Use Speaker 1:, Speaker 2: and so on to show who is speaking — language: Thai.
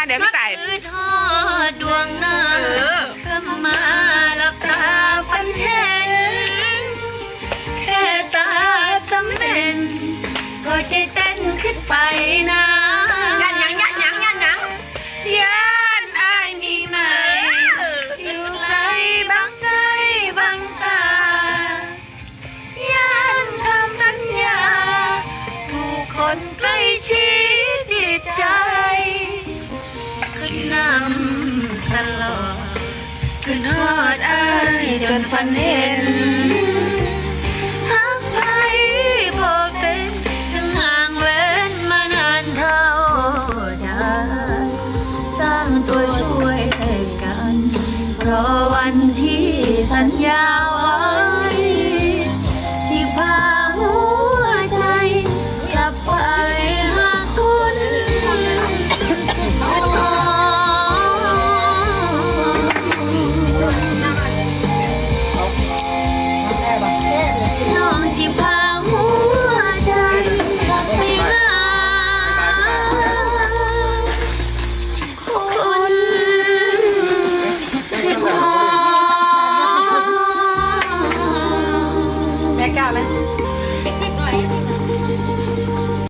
Speaker 1: ค่ะ เดี๋ยวพี่ต่าย
Speaker 2: ทอดดวงหน้า
Speaker 1: เออ
Speaker 2: ก็มาหลับตาฝันเห็นแค่ตาสำเร็จก็ใจเต้นขึ้นไปนะ
Speaker 1: ยันยังยันยังยันยัง
Speaker 2: ย่านอายมีไหมอยู่ไกลบางใจบางตาย่านคำสัญญา ถูกคนใกล้ชิดดีใจ ขึ้นฮอดอายจนฝันเห็นหักไปพอเป็นถึงห่างเว้นมานานเท่าใดสร้างตัวช่วยให้กันเพราะวันที่สัญญาไว้